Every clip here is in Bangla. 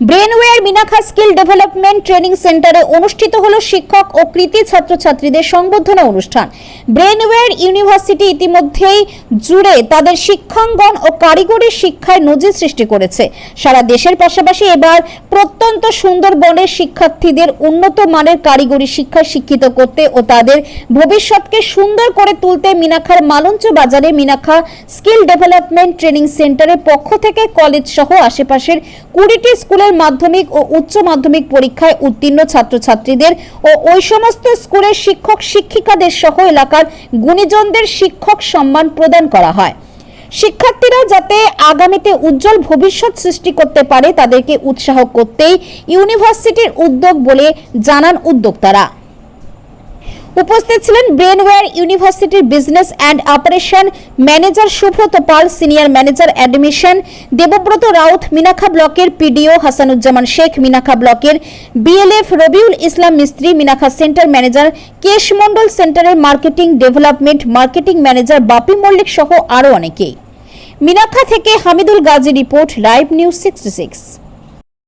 Brainware Minakha skill development training সেন্টারে অনুষ্ঠিত হলো শিক্ষক ও কৃতি ছাত্রছাত্রীদের সংবর্ধনা অনুষ্ঠান। ব্রেনওয়্যার ইউনিভার্সিটি ইতিমধ্যেই জুড়ে তাদের শিক্ষাঙ্গন ও কারিগরি শিক্ষায় নজির সৃষ্টি করেছে। সারা দেশের পাশাপাশি এবার প্রত্যন্ত সুন্দরবনের শিক্ষার্থীদের উন্নত মানের কারিগরি শিক্ষায় শিক্ষিত করতে ও তাদের ভবিষ্যৎকে সুন্দর করে তুলতে মিনাখার মালঞ্চ বাজারে মিনাখা স্কিল ডেভেলপমেন্ট ট্রেনিং সেন্টারের পক্ষ থেকে কলেজ সহ আশেপাশের কুড়িটি স্কুলের মাধ্যমিক ও উচ্চ মাধ্যমিক পরীক্ষায় উত্তীর্ণ ছাত্রছাত্রীদের ও ওই সমস্ত স্কুলের শিক্ষক শিক্ষিকাদের সহ এলাকার গুণীজনদের শিক্ষক সম্মান প্রদান করা হয়। শিক্ষার্থীরা যাতে আগামীতে উজ্জ্বল ভবিষ্যৎ সৃষ্টি করতে পারে, তাদেরকে উৎসাহ করতেই ইউনিভার্সিটির উদ্যোগ বলে জানান উদ্যোক্তারা। উপস্থিত ছিলেন ব্রেনওয়্যার ইউনিভার্সিটির business and operation manager Subrata Pal senior manager admission Debabrata Raut Minakha ব্লকের পিডিও হাসানুজ্জামান শেখ মিনাখা ব্লকের বিএলএফ রবিউল ইসলাম মিস্ত্রি মিনাখা সেন্টার ম্যানেজার কেশ মন্ডল সেন্টারের marketing development marketing manager Bapi Mallick সহ আরও অনেকেই। মিনাখা থেকে Hamidul Gazi report live news sixty six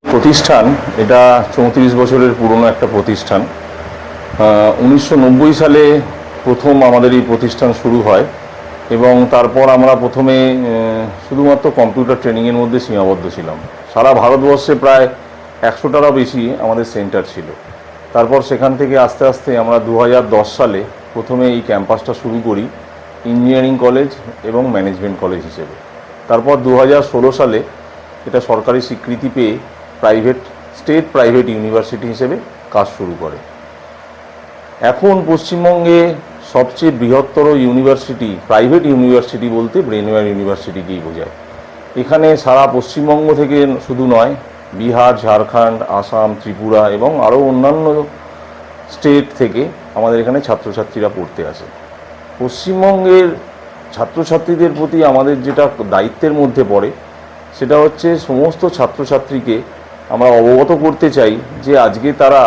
প্রতিষ্ঠান, এটা চৌত্রিশ বছরের পুরনো একটা প্রতিষ্ঠান। উনিশশো নব্বই সালে প্রথম আমাদের এই প্রতিষ্ঠান শুরু হয় এবং তারপর আমরা প্রথমে শুধুমাত্র কম্পিউটার ট্রেনিংয়ের মধ্যে সীমাবদ্ধ ছিলাম। সারা ভারতবর্ষে প্রায় একশোটারও বেশি আমাদের সেন্টার ছিল। তারপর সেখান থেকে আস্তে আস্তে আমরা দু হাজার দশ সালে প্রথমে এই ক্যাম্পাসটা শুরু করি, ইঞ্জিনিয়ারিং কলেজ এবং ম্যানেজমেন্ট কলেজ হিসেবে। তারপর দু হাজার ষোলো সালে এটা সরকারি স্বীকৃতি পেয়ে প্রাইভেট, স্টেট প্রাইভেট ইউনিভার্সিটি হিসেবে কাজ শুরু করে। এখন পশ্চিমবঙ্গে সবচেয়ে বৃহত্তর ইউনিভার্সিটি প্রাইভেট ইউনিভার্সিটি বলতে ব্রেনওয়্যার ইউনিভার্সিটিকেই বোঝায়। এখানে সারা পশ্চিমবঙ্গ থেকে শুধু নয়, বিহার, ঝাড়খণ্ড, আসাম, ত্রিপুরা এবং আরও অন্যান্য স্টেট থেকে আমাদের এখানে ছাত্রছাত্রীরা পড়তে আসে। পশ্চিমবঙ্গের ছাত্রছাত্রীদের প্রতি আমাদের যেটা দায়িত্বের মধ্যে পড়ে, সেটা হচ্ছে সমস্ত ছাত্রছাত্রীকে আমরা অবগত করতে চাই যে আজকে তারা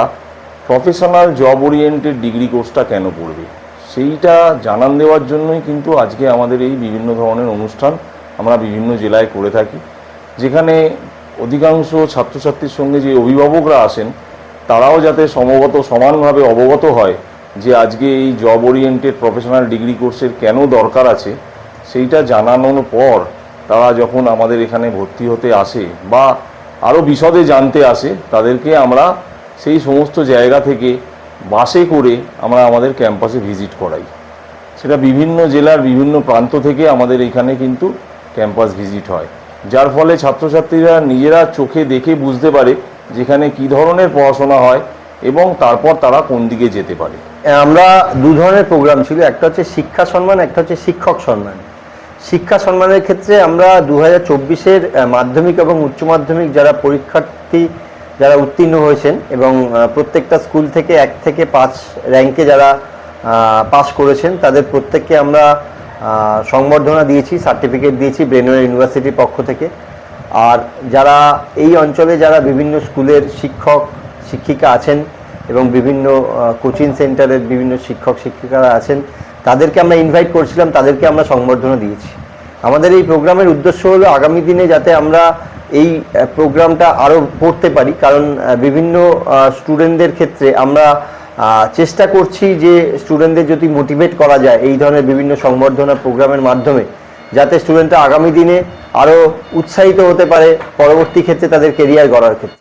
প্রফেশনাল জব ওরিয়েন্টেড ডিগ্রি কোর্সটা কেন পড়বে? সেইটা জানান দেওয়ার জন্যই কিন্তু আজকে আমাদের এই বিভিন্ন ধরনের অনুষ্ঠান আমরা বিভিন্ন জেলায় করে থাকি। যেখানে অধিকাংশ ছাত্রছাত্রীর সঙ্গে যে অভিভাবকরা আসেন, তারাও যাতে সমবত সমানভাবে অবগত হয় যে আজকে এই জব ওরিয়েন্টেড প্রফেশনাল ডিগ্রি কোর্সের কেন দরকার আছে, সেইটা জানানোর পর তারা যখন আমাদের এখানে ভর্তি হতে আসে বা আরও বিশদে জানতে আসে, তাদেরকে আমরা সেই সমস্ত জায়গা থেকে বাসে করে আমরা আমাদের ক্যাম্পাসে ভিজিট করাই। সেটা বিভিন্ন জেলার বিভিন্ন প্রান্ত থেকে আমাদের এখানে কিন্তু ক্যাম্পাস ভিজিট হয়। যার ফলে ছাত্রছাত্রীরা নিজেরা চোখে দেখে বুঝতে পারে যেখানে কী ধরনের পড়াশোনা হয় এবং তারপর তারা কোন দিকে যেতে পারে। আমরা দু ধরনের প্রোগ্রাম ছিল, একটা হচ্ছে শিক্ষা সম্মান, একটা হচ্ছে শিক্ষক সম্মান। শিক্ষা সম্মানের ক্ষেত্রে আমরা দু হাজার মাধ্যমিক এবং উচ্চ মাধ্যমিক যারা পরীক্ষার্থী যারা উত্তীর্ণ হয়েছেন এবং প্রত্যেকটা স্কুল থেকে এক থেকে পাঁচ র্যাঙ্কে যারা পাস করেছেন, তাদের প্রত্যেককে আমরা সংবর্ধনা দিয়েছি, সার্টিফিকেট দিয়েছি ব্রেনওয়ে ইউনিভার্সিটির পক্ষ থেকে। আর যারা এই অঞ্চলে যারা বিভিন্ন স্কুলের শিক্ষক, শিক্ষিকা আছেন এবং বিভিন্ন কোচিং সেন্টারের বিভিন্ন শিক্ষক, শিক্ষিকারা আছেন, তাদেরকে আমরা ইনভাইট করছিলাম, তাদেরকে আমরা সংবর্ধনা দিয়েছি। আমাদের এই প্রোগ্রামের উদ্দেশ্য হলো আগামী দিনে যাতে আমরা এই প্রোগ্রামটা আরও পড়তে পারি। কারণ বিভিন্ন স্টুডেন্টদের ক্ষেত্রে আমরা চেষ্টা করছি যে স্টুডেন্টদের যদি মোটিভেট করা যায় এই ধরনের বিভিন্ন সংবর্ধনা প্রোগ্রামের মাধ্যমে, যাতে স্টুডেন্টরা আগামী দিনে আরও উৎসাহিত হতে পারে পরবর্তী ক্ষেত্রে তাদের কেরিয়ার গড়ার ক্ষেত্রে।